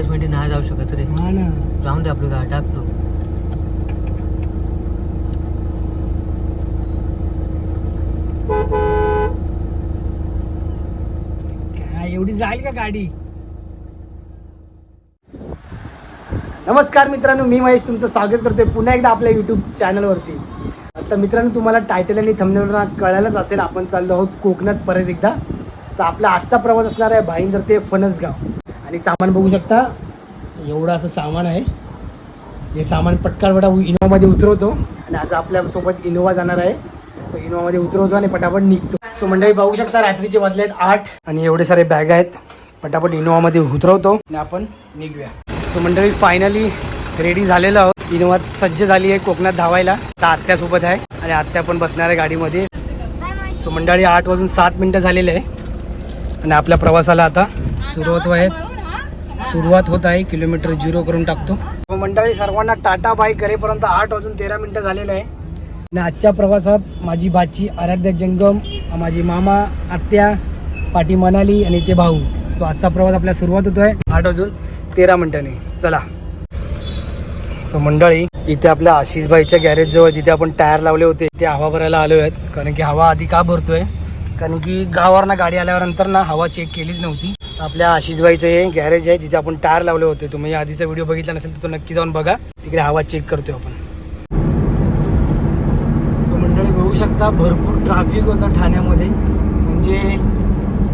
चोवीस मिनिटे नाही जाऊ शकत रे. हा ना. जाऊन दे आपलं गाडी टाकतो काय एवढी जाईल का गाडी? नमस्कार मित्रांनो मी महेश तुमचं स्वागत करतोय पुन्हा एकदा आपल्या यूट्यूब चॅनलवरती आता मित्रांनो तुम्हाला टायटल आणि थंबनेलवर कळायलाच असेल आपण चाललो आहोत कोकणात परत एकदा. तर आपला आजचा प्रवास असणार आहे भाईंदर ते फणसगाव. आणि सामान बघू शकता एवढं असं सामान आहे. हे सामान पटकन इनोवामध्ये उतरवतो. आणि आज आपल्यासोबत इनोवा जाणार आहे. इनोवामध्ये उतरवतो आणि पटापट निघतो. सो मंडळी बघू शकता रात्रीचे वाजले आहेत आठ. आणि एवढे सारे बॅग आहेत. पटापट इनोवामध्ये उतरवतो. आणि आपण निघूया. सो मंडळी फायनली रेडी झालेलो आहोत. इनोवा सज्ज झाली आहे कोकणात धावायला. आता आत्यासोबत आहे. आणि आत्या पण बसणार आहे गाडीमध्ये. सो मंडळी आठ वाजून सात मिनटं झालेले आहे. आणि आपल्या प्रवासाला आता सुरुवात आहे. सुरुवात होत आहे. किलोमीटर झिरो करून टाकतो. मंडळी सर्वांना टाटा बाय करेपर्यंत आठ वाजून तेरा मिनटं झालेलं आहे. आणि आजच्या प्रवासात माझी बाची आराध्य जंगम माझी मामा आत्या पाठी मनाली आणि ते भाऊ. सो आजचा प्रवास आपल्या सुरुवात होतोय. आठ वाजून तेरा मिनिटांनी. चला. सो मंडळी इथे आपल्या आशिषभाईच्या गॅरेज जवळ जिथे आपण टायर लावले होते ते हवा भरायला आलो आहेत. कारण की हवा आधी का भरतोय? कारण की गावावरनं गाडी आल्यावर नंतर ना हवा चेक केलीच नव्हती. आपल्या आशिषबाईचं हे गॅरेज आहे जिथे आपण टायर लावले होते. तुम्ही आधीचा व्हिडिओ बघितला नसेल तर तो नक्की जाऊन बघा. तिकडे हवा चेक करतोय आपण. सो मंडळी बघू शकता भरपूर ट्रॅफिक होतं ठाण्यामध्ये. म्हणजे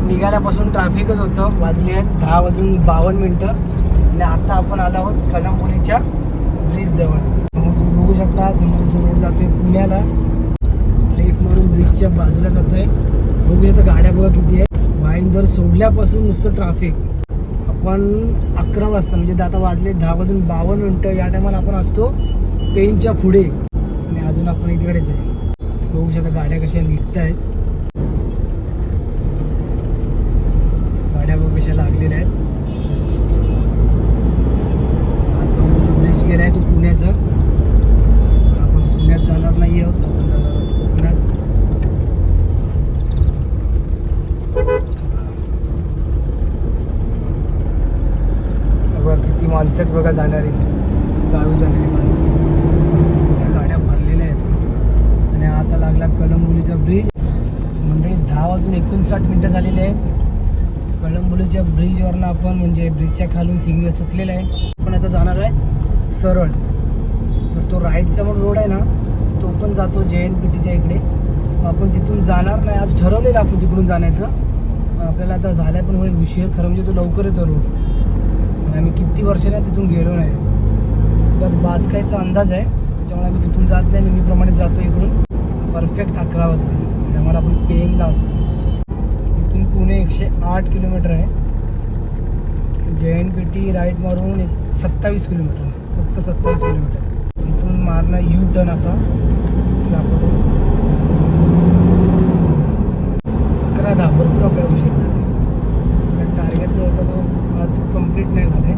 निघाल्यापासून ट्रॅफिकच होतं. वाजले आहेत दहा वाजून बावन्न मिनटं. आणि आत्ता आपण आलो आहोत कलंबोलीच्या ब्रिजजवळ समोर तुम्ही बघू शकता समोर जो रोड जातोय पुण्याला. लेफ्ट मारून ब्रिजच्या बाजूला जातोय. बघूया तर गाड्या बघा किती आहेत. भाईंदर सोडल्यापासून नुसतं ट्राफिक आपण अकरा वाजता म्हणजे आता वाजले दहा वाजून बावन्न मिनटं या टायमाला आपण असतो पेनच्या पुढे. आणि अजून आपण इकडेच आहे बघू शकता गाड्या कशा निघत आहेत गाड्या बघ कशा लागलेल्या आहेत हा समोर जो ब्रिज गेला आहे तो पुण्याचा आपण पुण्यात जाणार नाही आहोत आपण जाणार आहोत कोकणात हा बघा किती माणसं आहेत बघा जाणारी गावी जाणारी माणसं. गाड्या भरलेल्या आहेत. आणि आता लागला कळंबोलीचा ब्रिज मंडळी दहा वाजून एकोणसाठ मिनटं झालेली आहेत. कळंबोलीच्या ब्रिजवरनं आपण म्हणजे ब्रिजच्या खालून सिग्नल सुटलेलं आहे. पण आता जाणार आहे सरळ. सर तो राईटचा पण रोड आहे ना तो पण जातो जे एन पी टीच्या इकडे. आपण तिथून जाणार नाही. आज ठरवलेलं आपण तिकडून जाण्याचं. पण आपल्याला आता झालं पण होईल. उशीर. खरं म्हणजे तो लवकर येतो रोड आम्ही किती वर्ष ना तिथून गेलो नाही. त्यात बाचकायचा अंदाज आहे. त्याच्यामुळे आम्ही तिथून जात नाही नेहमीप्रमाणे जातो इकडून. परफेक्ट अकरा वाजले. आणि आम्हाला आपण पेनला असतो. इथून पुणे एकशे आठ किलोमीटर आहे. जे एन पी टी राईट मारून एक सत्तावीस किलोमीटर. फक्त सत्तावीस किलोमीटर. इथून मारणं यू टर्न असा. दाखवतो अकरा दहा. भरपूर आपल्याला उशीर झाला टार्गेट जो होता तो आज कंप्लीट नाही झाले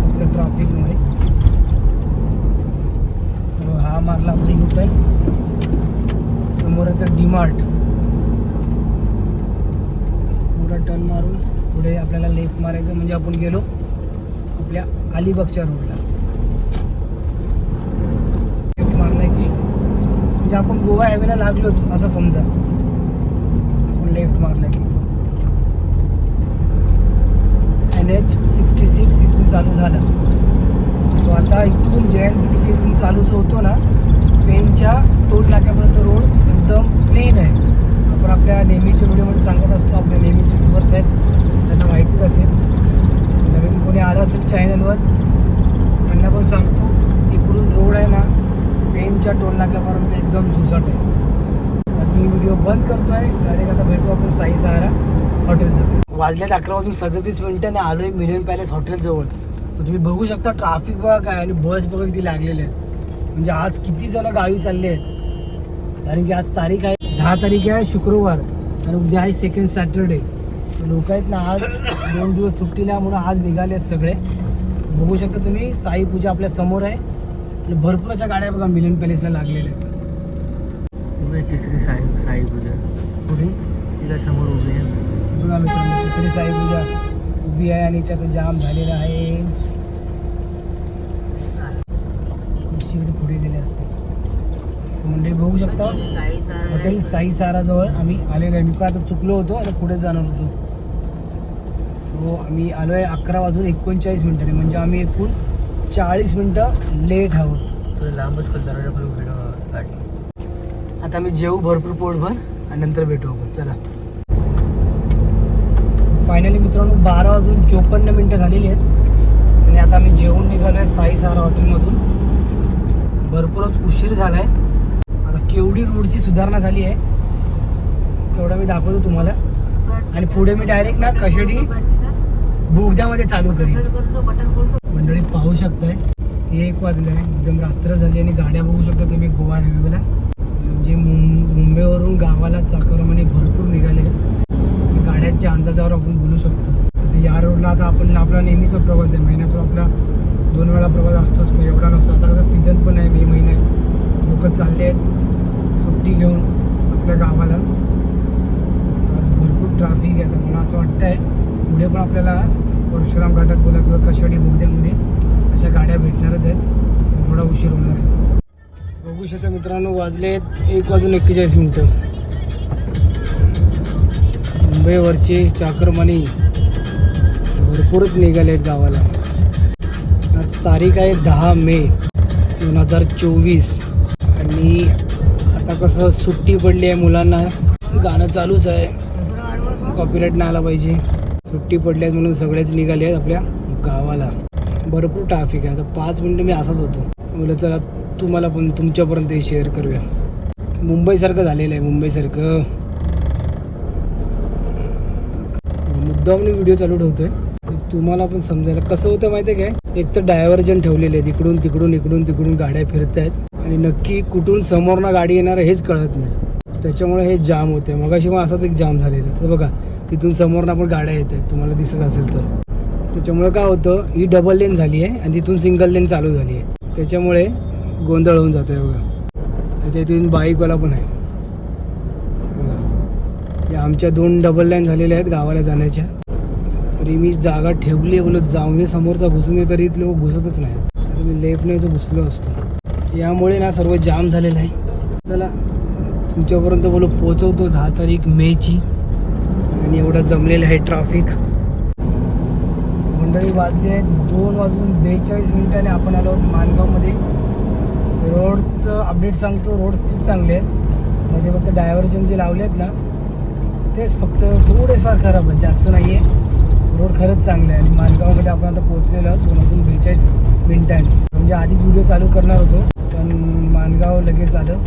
फक्त ट्रॅफिकमुळे तर हा मारला आपली यू समोर आता डीमार्ट असं पुरा टर्न मारून पुढे आपल्याला लेफ्ट मारायचं म्हणजे आपण गेलो आपल्या अलिबागच्या रोडला लेफ्ट मारलं की म्हणजे आपण गोवा हायवेला लागलोच असं समजा. आपण लेफ्ट मारलं की एन एच सिक्स्टी सिक्स इथून चालू झालं सो आता इथून जे एन पी इथून चालू जो होतो ना पेनच्या टोल नाक्यापर्यंत रोड एकदम प्लेन आहे आपण आपल्या नेहमीच्या व्हिडिओमध्ये सांगत असतो आपले नेहमीचे व्ह्युअर्स आहेत त्यांना माहितीच असेल नवीन कोणी आलं असेल चॅनलवर त्यांना पण सांगतो इकडून रोड आहे ना पेनच्या टोल नाक्यापर्यंत एकदम सुसाट आहे तर मी व्हिडिओ बंद करतोय डायरेक्ट आता भेटू आपण साई सहारा हॉटेलजवळ वाजल्यात अकरा वाजून सदतीस मिनिटांनी आलोय मिलियन पॅलेस हॉटेलजवळ तर तुम्ही बघू शकता ट्रॅफिक बघा काय आणि बस बघा किती लागलेले आहेत. म्हणजे आज किती जण गावी चालले आहेत. कारण की आज तारीख आहे दहा तारीख आहे शुक्रवार आणि उद्या आहे सेकंड सॅटरडे लोक आहेत ना आज दोन दिवस सुट्टीला म्हणून आज निघाले आहेत सगळे. बघू शकता तुम्ही साई पूजा आपल्यासमोर आहे. आणि भरपूर अशा गाड्या बघा मिलियन पॅलेसला लागलेल्या आहेत. आहे तिसरी साई साई पूजा. कुठे? तिला समोर उभी आहे. बघा मित्रांनो तिसरी साई पूजा उभी आहे आणि त्यात जाम झालेला आहे. पुढे गेले असते. सो मंडळी बघू शकता हॉटेल साई साराजवळ आम्ही आलेलो आहे. मी पण आता चुकलो होतो आता पुढे जाणार होतो. सो आम्ही आलो आहे अकरा वाजून एकोणचाळीस मिनटाने म्हणजे आम्ही एकूण चाळीस मिनटं लेट आहोत. थोडं लांबच करतो आता आम्ही जेवू भरपूर पोटभर आणि नंतर भेटू आपण. चला. फायनली मित्रांनो बारा वाजून चोपन्न मिनटं झालेली आहेत. आणि आता आम्ही जेवून निघालो आहे साई सारा हॉटेलमधून. भरपूरच उशीर झाला आहे आता केवढी रोडची सुधारणा झाली आहे तेवढं मी दाखवतो तुम्हाला. आणि पुढे मी डायरेक्ट ना कशेडी बोगद्यामध्ये चालू करीन. मंडळी पाहू शकताय. एक वाजलं आहे एकदम रात्र झाली आणि गाड्या बघू शकता तुम्ही गोवा हायवेला म्हणजे मुं मुंबईवरून गावाला चाकरमाने भरपूर निघाले आपण बोलू शकतो. या रोडला आता आपण आपला नेहमीचा प्रवास आहे. महिन्यातून आपला दोन वेळा प्रवास असतोच. पण एवढा नसतो. आता कसं सीझन पण आहे मे महिना आहे. लोक चालले आहेत. सुट्टी घेऊन आपल्या गावाला. तर आज भरपूर ट्रॅफिक आहे. तर मला असं वाटतं आहे पुढे पण आपल्याला परशुराम घाटात बोला किंवा कशाडी बोगद्यामध्ये अशा गाड्या भेटणारच आहेत. थोडा उशीर होणार आहे. बघू शकता मित्रांनो वाजले आहेत एक वाजून एक्केचाळीस मिनटं. मुंबईवरचे चाकरमानी भरपूरच निघाले आहेत गावाला. आज तारीख आहे दहा मे दोन हजार चोवीस. आणि आता कसं सुट्टी पडली आहे मुलांना. गाणं चालूच आहे. कॉपीराईट नाही आला पाहिजे. सुट्टी पडली आहे म्हणून सगळेच निघाले आहेत आपल्या गावाला. भरपूर ट्रॅफिक आहे. आता पाच मिनटं मी असाच होतो. मुलं चला तुम्हाला पण तुमच्यापर्यंत हे शेअर करूया. मुंबईसारखं झालेलं आहे मुंबईसारखं. मुद्दाम मी व्हिडिओ चालू ठेवतोय. तुम्हाला पण समजायला कसं होतं माहिती आहे काय? एक तर डायव्हर्जन ठेवलेले आहेत. इकडून तिकडून इकडून तिकडून गाड्या फिरत आहेत आणि नक्की कुठून समोरनं गाडी येणार हेच कळत नाही. त्याच्यामुळे हे जाम होते. मगाशी मग असाच एक जाम झालेला आहे. तर बघा तिथून समोरनं पण गाड्या येत आहेत. तुम्हाला दिसत असेल तर. त्याच्यामुळे काय होतं? ही डबल लेन झाली आहे आणि तिथून सिंगल लेन चालू झाली आहे. त्याच्यामुळे गोंधळ होऊन जातो आहे बघा. आणि इथून बाईकवाला पण आहे. आमच्या दोन डबल लाईन झालेल्या आहेत गावाला जाण्याच्या. तरी मी जागा ठेवली आहे बोलत जाऊन दे समोरचा घुसून दे तरी लोक घुसतच नाही मी लेफ्टने जो घुसलो असतो. यामुळे ना सर्व जाम झालेलं आहे. चला तुमच्यापर्यंत बोलू पोचवतो दहा तारीख मेची. आणि एवढं जमलेलं आहे ट्रॅफिक मंडळी वाजली आहेत दोन वाजून बेचाळीस मिनिटाने आपण आलो आहोत माणगावमध्ये. रोडचं अपडेट सांगतो रोड खूप चांगले आहेत. मध्ये फक्त डायव्हर्जन जे लावले आहेत ना तेच फक्त थोडेफार खराब आहेत जास्त नाही आहे रोड खरंच चांगले आहे आणि माणगावमध्ये आपण आता पोहोचलेलो आहोत. दोन वाजून बेचाळीस मिनिटांनी. म्हणजे आधीच व्हिडिओ चालू करणार होतो पण माणगाव लगेच आलं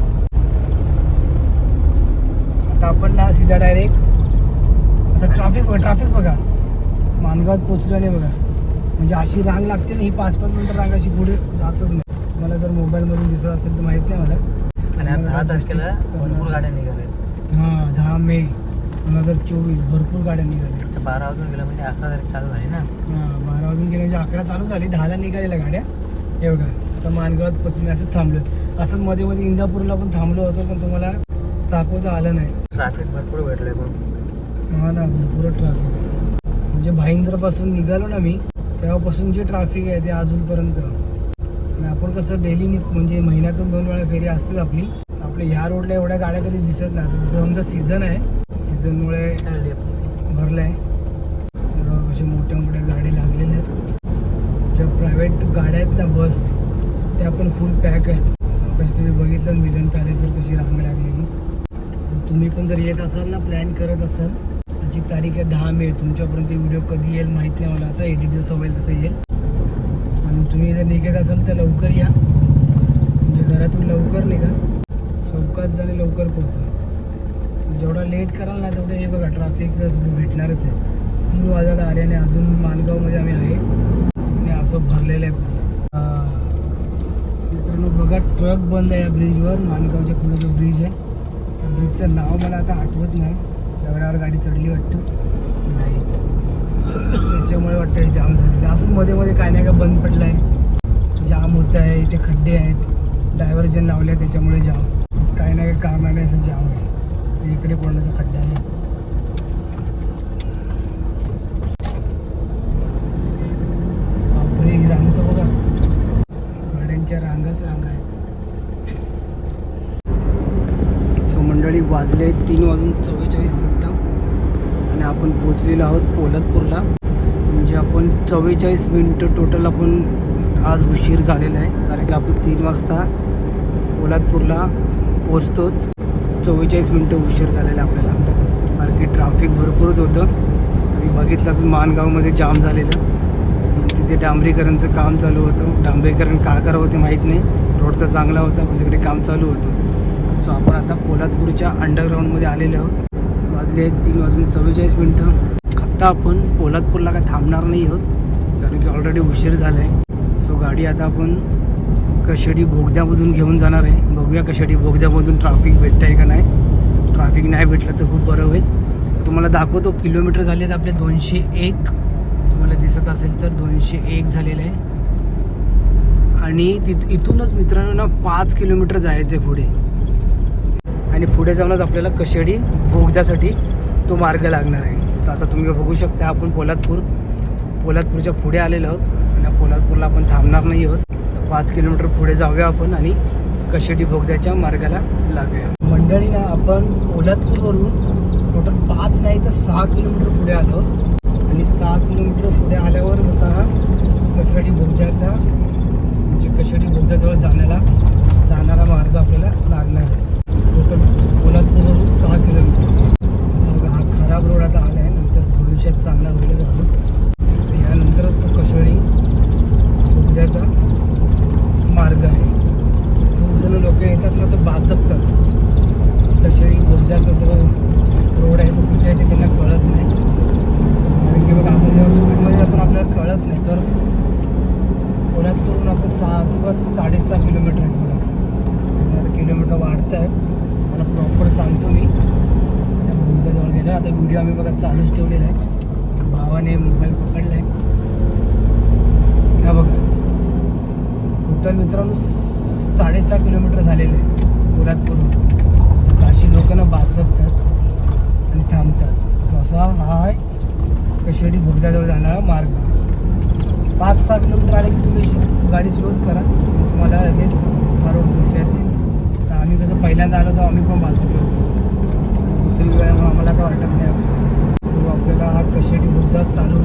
आता आपण ना सीधा डायरेक्ट आता ट्रॅफिक ट्रॅफिक बघा. माणगावात पोचलो नाही बघा. म्हणजे अशी रांग लागते ना ही पाच पाच मिनटं रांग अशी पुढे जातच नाही. मला जर मोबाईलमधून दिसत असेल तर माहीत नाही मला. आणि आता दहा तारखेला भरपूर. गाड्या निघाल्या हां दहा मे. दोन हजार चोवीस भरपूर गाड्या निघाल्या. तर बारा वाजून गेला म्हणजे अकरा तारीख चालू झाली ना? हां बारा वाजून गेले म्हणजे अकरा चालू झाली दहाला निघालेल्या गाड्या. हे बघा आता मानगावात पोचून असंच थांबलं. असंच मध्ये मध्ये इंदापूरला पण थांबलो होतो पण तुम्हाला दाखवता आलं नाही. ट्रॅफिक भरपूर भेटलंय पण हा ना भरपूर ट्रॅफिक म्हणजे भाईंदरपासून निघालो ना मी तेव्हापासून जे ट्रॅफिक आहे ते अजूनपर्यंत. आणि आपण कसं डेली निघ म्हणजे महिन्यातून दोन वेळा फेरी असतेच आपली. आपल्या ह्या रोडला एवढ्या गाड्या कधी दिसत नाही. आता आमचा सीझन आहे सीझनमुळे भरलं आहे असे मोठ्या मोठ्या गाड्या लागलेल्या आहेत. ज्या प्रायव्हेट गाड्या आहेत ना बस त्या पण फुल पॅक आहेत. कशी तुम्ही बघितलं मिलन पॅलेसवर कशी रांग लागलेली. तुम्ही पण जर येत असाल ना प्लॅन करत असाल आजची तारीख आहे दहा मे. तुमच्यापर्यंत व्हिडिओ कधी येईल माहीत नाही मला आता. एडिट जसं होईल तसं येईल. आणि तुम्ही जर निघत असाल तर लवकर या. म्हणजे घरातून लवकर निघा. चौकात जाणे लवकर पोचा जेवढा लेट कराल ना तेवढं हे बघा ट्रॅफिक भेटणारच आहे. तीन वाजायला आल्याने अजून माणगावमध्ये आम्ही आहे. आणि असं भरलेलं आहे मित्रांनो बघा ट्रक बंद आहे या ब्रिजवर माणगावच्या पुढे जो ब्रिज आहे त्या ब्रिजचं नाव मला आता आठवत नाही. दगडावर गाडी चढली वाटतं. नाही. त्याच्यामुळे वाटतं हे जाम झालेलं असंच मध्ये मध्ये काय नाही का बंद पडलं आहे जाम होत आहे इथे खड्डे आहेत. डायव्हर्जन लावले आहे त्याच्यामुळे जाम काही ना काही कारणाने असं जाम आहे. इकडे कोणाचा खड्डा आहे? बापरे ही रांग तर बघा. गाड्यांच्या रांगाच रांगा आहेत सो मंडळी वाजले आहेत तीन वाजून चव्वेचाळीस मिनटं. आणि आपण पोचलेलो आहोत पोलादपूरला. म्हणजे आपण चव्वेचाळीस मिनटं टोटल आपण आज उशीर झालेला आहे. कारण की आपण तीन वाजता पोलादपूरला पोचतोच चव्वेचाळीस मिनटं उशीर झालेला आहे आपल्याला. कारण की ट्राफिक भरपूरच होतं. तुम्ही बघितलं माणगावमध्ये जाम झालेलं. तिथे डांबरीकरणचं काम चालू होतं. डांबरीकरण काय होते माहीत नाही. रोड तर चांगला होता पण तिकडे काम चालू होतं. सो आपण आता पोलादपूरच्या अंडरग्राऊंडमध्ये आलेलो आहोत. वाजले आहेत तीन वाजून चव्वेचाळीस मिनटं. आत्ता आपण पोलादपूरला काय थांबणार नाही आहोत कारण की ऑलरेडी उशीर झाला आहे सो गाडी आता आपण कशेडी बोगद्यामधून घेऊन जाणार आहे. बघूया कशासाठी. बोगद्यामधून ट्राफिक भेटतं आहे का नाही? ट्रॅफिक नाही भेटलं तर खूप बरं होईल. तुम्हाला दाखवतो किलोमीटर झाले आहेत आपले दोनशे एक. तुम्हाला दिसत असेल तर दोनशे एक झालेलं आहे. आणि तिथ इथूनच मित्रांनो ना पाच किलोमीटर जायचं आहे पुढे. आणि पुढे जाऊनच आपल्याला कशेडी बोगद्यासाठी तो मार्ग लागणार आहे. तर आता तुम्ही बघू शकता आपण पोलादपूर पोलादपूरच्या पुढे आलेलो आहोत. आणि पोलादपूरला आपण थांबणार नाही आहोत. तर पाच किलोमीटर पुढे जाऊया आपण आणि कशेडी बोगद्याच्या मार्गाला लागूया मंडळी ना आपण पोलादपूरवरून टोटल पाच नाही तर सहा किलोमीटर पुढे आलो. आणि सहा किलोमीटर पुढे आल्यावरच आता कशेडी बोगद्याचा म्हणजे कशेडी बोगद्याजवळ जाण्याला जाणारा मार्ग आपल्याला लागणार आहे. टोटल पोलादपूरवरून सहा किलोमीटर. असं बघा हा खराब रोड आता आला आहे नंतर भविष्यात चांगला होईल झालं. तर यानंतरच तो कशेडी बोगद्याचा मार्ग आहे. खूप जण लोक येतात ना तर बाचकतात कशेडी बोगद्याचा जो रोड आहे तो कुठे आहे ते त्यांना कळत नाही. कारण की बघा आपण जेव्हा स्पीडमध्ये जातो आपल्याला कळत नाही. तर पुण्यात करून आता सहा किंवा साडेसहा किलोमीटर आहे बघा. आता किलोमीटर वाढत आहे मला प्रॉपर सांगतो मी. त्या बोगद्याजवळ गेलं आता व्हिडिओ आम्ही बघा चालूच ठेवलेला आहे. भावाने मोबाईल पकडला आहे हा बघा टोटल मित्रांनो साडेसहा किलोमीटर झालेले आहे पोलादपूरहून अशी लोक ना बाचकतात आणि थांबतात सो असा हा आहे कशेडी बोगद्याजवळ जाणारा मार्ग. पाच सहा किलोमीटर आले की तुम्ही गाडी स्लोच करा. तुम्हाला लगेच रोड दुसऱ्यात तर आम्ही कसं पहिल्यांदा आलो तर आम्ही पण वाचलो. दुसरी वेळ आम्हाला काय वाटत नाही. आपल्याला हा कशेडी बुद्धा चालू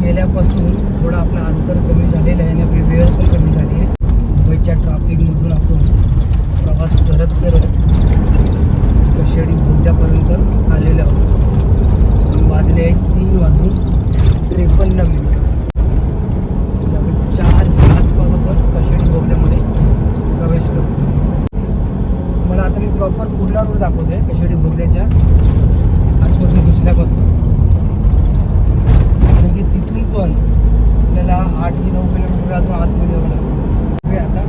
केल्यापासून थोडं आपलं अंतर कमी झालेलं आहे आणि आपली वेळ पण कमी झाली आहे. मुंबईच्या ट्रॅफिकमधून आपण प्रवास करत करत कशेडी बोगद्यापर्यंत आलेलो आहोत. वाजले आहेत तीन वाजून त्रेपन्न मिनिट. आपण चारच्या आसपास आपण कशेडी बोगद्यामध्ये प्रवेश करतो. मला आता मी प्रॉपर पुढला रोड दाखवतोय कशेडी बोगद्याच्या आतमधून घुसल्यापासून. कारण की तिथून पण आपल्याला आठ की नऊ किलोमीटर अजून आतमध्ये यावं लागतं बघूया आता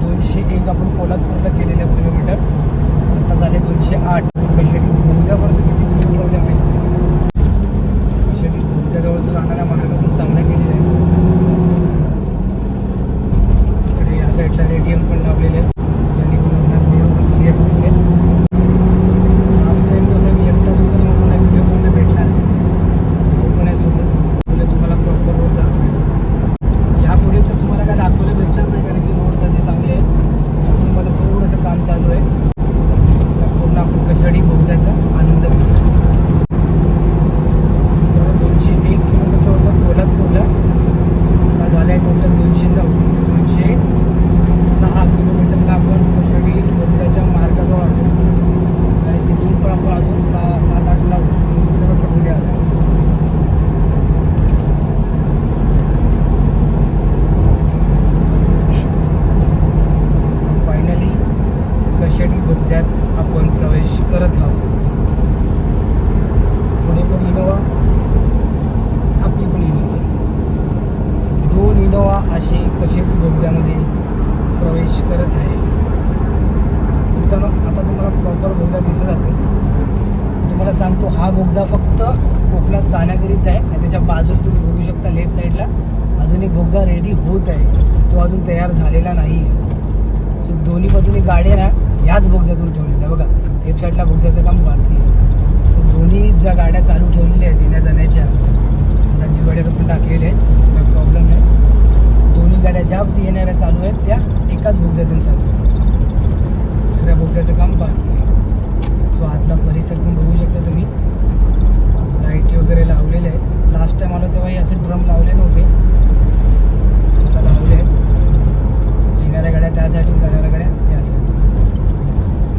दोनशे एक आपण पोलादपूरला केलेले किलोमीटर आता झाले दोनशे आठ कशेडी बोगद्यापर्यंत किती किलोमीटर होते माहिती नाही. कशेडी बोगद्याजवळचा जाणारा मार्ग पण चांगला केलेला आहे इकडे या साईडला रेडियम पण लावलेले आहेत जेणेकरून व्हिडिओ पण क्लिअर दिसेल लास्ट टाइम कसं मी एकटाच होतो ना मला व्हिडिओ पण भेटला नाही भाऊ पण आहे सोबत बोलले तुम्हाला प्रॉपर रोड दाखवेल यापुढे तर तुम्हाला काय दाखवलं भेटणार नाही कारण की रोड्स असे चांगले आहेत मध्ये थोडंसं काम चालू आहे त्या पूर्ण आपण कशाडी बोगद्याचा आनंद घेतो तर दोनशे एक किलोमीटर होतं पोलादपूरला आता झालं आहे टोटल दोनशे नऊ दोनशे सहा किलोमीटरला आपण कशाडी बोगद्याच्या मार्गाजवळ आलो आणि तिथून पण आपण अजून सहा सात आठ नऊ किलोमीटर पुढे आलो फायनली कशेडी बोगद्यात आपण प्रवेश करत आहोत पुढे पण इनोवा आपली पण इनोवा So, दोन इनोवा असे कशेडी बोगद्यामध्ये प्रवेश करत आहे मित्रांनो आता तुम्हाला प्रॉपर बोगदा दिसत असेल. तुम्हाला सांगतो हा बोगदा फक्त कोकणात जाण्याकरिता आहे आणि त्याच्या बाजूला तुम्ही बघू शकता लेफ्ट साईडला अजून एक बोगदा रेडी होत आहे. तो अजून तयार झालेला नाही आहे सो दोन्ही बाजूनी गाड्या ना ह्याच बोगद्यातून ठेवलेल्या बघा लेफ्ट साईडला बोगद्याचं काम बाकी आहे. सो दोन्ही ज्या गाड्या चालू ठेवलेल्या आहेत येण्या जाण्याच्या आता डिवायडर पण टाकलेले आहेत. सो काही प्रॉब्लेम नाही. दोन्ही गाड्या ज्या येणाऱ्या चालू आहेत त्या एकाच बोगद्यातून चालू आहेत. दुसऱ्या बोगद्याचं काम बाकी आहे. सो आतला परिसर पण बघू शकता तुम्ही. लाईटी वगैरे लावलेले आहेत. लास्ट टाइम आलो तेव्हा हे असे ड्रम लावले नव्हते आता लावले आहेत येणाऱ्या गाड्या त्या साईडून जाणाऱ्या गाड्या या साईड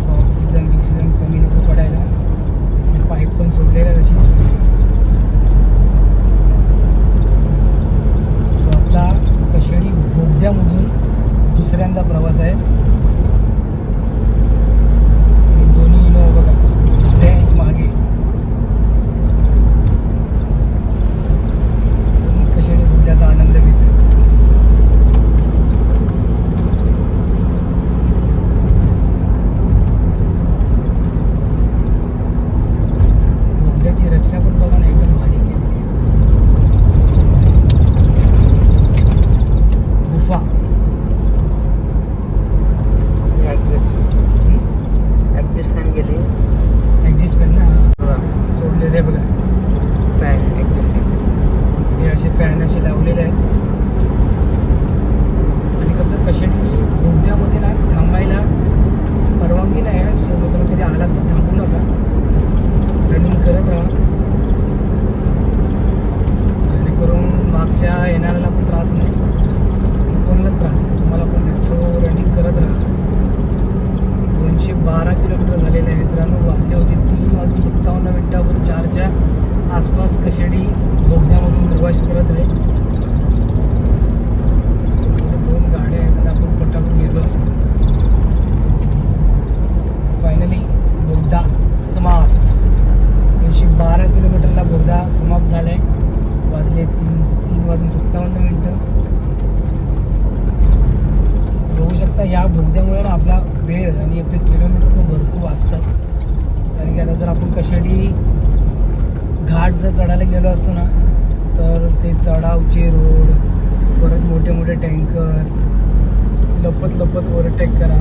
सो ऑक्सिजन बिक्सिजन कमी नको पडायला इथली पाईप पण सोडलेल्या आहेत अशी सो आपला कशेडी बोगद्यामधून दुसऱ्यांदा प्रवास आहे आणि दोन्ही इनोवा बघा पुढे एक मागे दोन्ही कशेडी बोगद्याचा आनंद घेत बोगद्याची रचना पण बघा ना एकदम भारी केलेली आहे गुफा ऍक्टिव्ह फॅन गेले ॲक्झिस्ट पेन ना सोडलेले आहे बघा फॅन ऍक्टिव्ह फॅन हे असे फॅन असे लावलेले आहेत आणि कसं कशाने बोगद्यामध्ये ना थांबायला परवानगी नाही आहे सो मित्रांनो कधी आला तर थांबू नका रनिंग करत राहा जेणेकरून मागच्या येणाऱ्याला पण त्रास नाही आणि कोणालाच त्रास नाही तुम्हाला पण नाही सो रनिंग करत राहा दोनशे बारा किलोमीटर झालेले आहे मित्रांनो वाजले होते तीन वाजून सत्तावन्न मिनिटावर. चारच्या आसपास कशेडी बोगद्यामधून प्रवास करत आहे इकडे दोन गाड्या आहेत आता आपण पटापट गेलो असतो फायनली बोगदा समाप्त दोनशे बारा किलोमीटरला बोगदा समाप्त झाला आहे वाजले तीन तीन वाजून सत्तावन्न मिनटं बघू शकता या बोगद्यामुळे ना आपला वेळ आणि आपले किलोमीटर पण भरपूर वाचतात कारण की आता जर आपण कशाडी घाट जर चढायला गेलो असतो ना तर ते रोड परत मोठे मोठे टँकर लपत लपत ओव्हरटेक करा.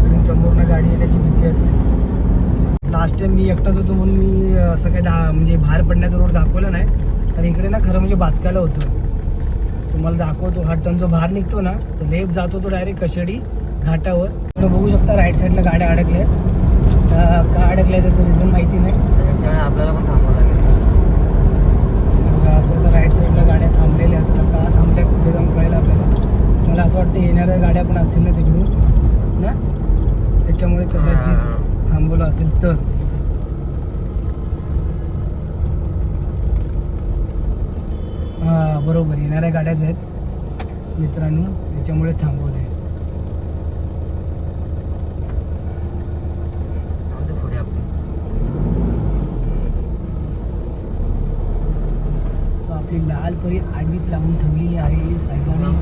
कारण समोरनं गाडी येण्याची भीती असते. लास्ट टाइम मी एकटाच होतो म्हणून मी असं काही दा म्हणजे बाहेर पडण्याचा रोड दाखवला नाही. तर इकडे ना खरं म्हणजे बाचकायला होतं. तुम्हाला दाखवतो हा टन जो बाहेर निघतो ना तो लेफ्ट जातो तो डायरेक्ट कशेडी घाटावर. तुम्ही बघू शकता राईट साईडला गाड्या अडकल्या आहेत. का अडकल्या त्याचं रिझन माहिती नाही. त्यामुळे आपल्याला पण थांबावं लागेल. असं तर राईट साईडला गाड्या थांबलेल्या आहेत. आता का थांबल्या कुठे जाऊन कळेल आपल्याला. मला असं वाटतं येणाऱ्या गाड्या पण असतील ना तिकडून. ना? त्याच्यामुळे कदाचित थांबवलं असेल तर. हां बरोबर. येणाऱ्या गाड्याच आहेत. मित्रांनो त्याच्यामुळे थांबवले जाऊ दे पुढे आपली सो आपली लाल परी आडवीच लावून ठेवलेली आहे साहेबांनी.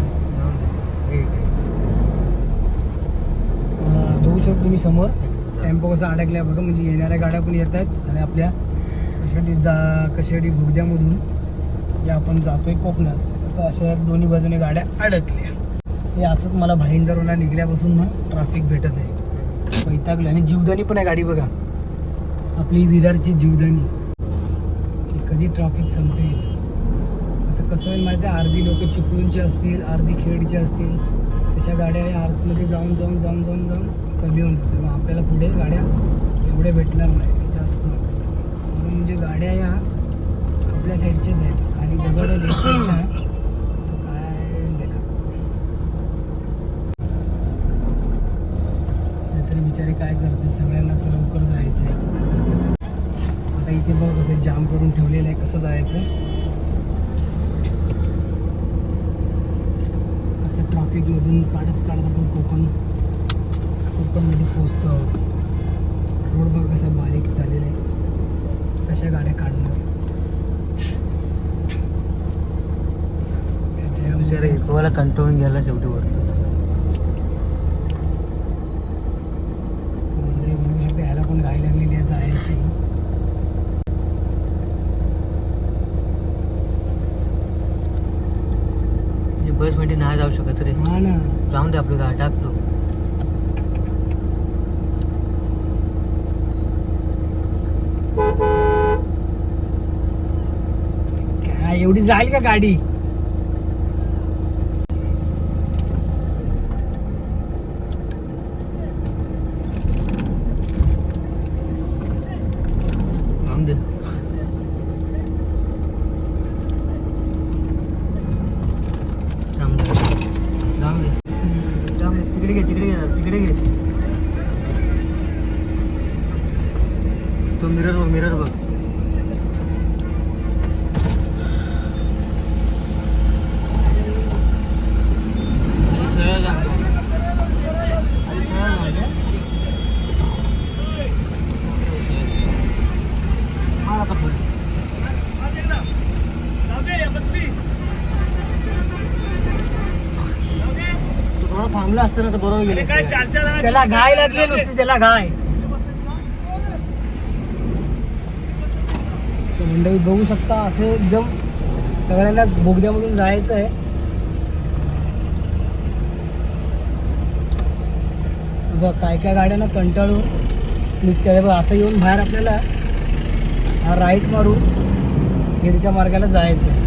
बघू शकतो तुम्ही समोर. टेम्पो कसा अडकला बघा म्हणजे येणाऱ्या गाड्या पण येत आहेत आणि आपल्या कशाडी जा कशाडी भुगद्यामधून या आपण जातोय कोकणात. तर अशा दोन्ही बाजूने गाड्या अडकल्या. हे असंच मला भाईंदरला निघल्यापासून ना ट्रॅफिक भेटत आहे. वैतागलो आणि जीवदानी पण आहे गाडी बघा. आपली विरारची जीवदानी. कधी ट्रॅफिक संपेल. कसं होईल माहिती आहे? अर्धी लोक चिपळूणची असतील अर्धी खेडची असतील तशा गाड्या या आतमध्ये जाऊन जाऊन जाऊन जाऊन जाऊन कमी होऊन जातील. मग आपल्याला पुढे गाड्या एवढ्या भेटणार नाही. जास्त. म्हणून म्हणजे गाड्या या आपल्या साईडच्याच आहेत. आणि दगड आहे काय? बिचारे काय करतील? सगळ्यांनाच लवकर जायचं आहे आता इथे बघ कसं जाम करून ठेवलेलं आहे. कसं जायचं असं ट्रॅफिकमधून काढत काढत आपण कोकण कोकणमध्ये पोचतो आहोत. रोड बघ कसा बारीक झालेला आहे. कशा गाड्या काढणार. या बिचारा कंट्रोल गेला शेवटी वर मंडळी बघू शकते ह्याला पण घाई लागलेली आहे जायची बसमध्ये नाही जाऊ शकत रे. हा ना. जाऊन दे आपली गाडी टाकतो. काय एवढी जाईल का गाडी जाऊन दे जाऊन दे जाऊन दे जाऊन दे तिकडे घे तिकडे घे जरा, तिकडे घे तो मिरर बघ मिरर बघ सरळ जा. सरळ जा. मार आता पुढे. तू थोडं थांबलं असतं ना तर बरोबर गेले त्याला घाय लागली नुसती त्याला घाय. मंडळी बघू शकता असे एकदम सगळ्यांना बोगद्यामधून जायचं आहे. बघ काय काय गाड्यांना कंटाळून निघते बघ असं येऊन बाहेर आपल्याला हा राईट मारून खेडच्या मार्गाला जायचं आहे.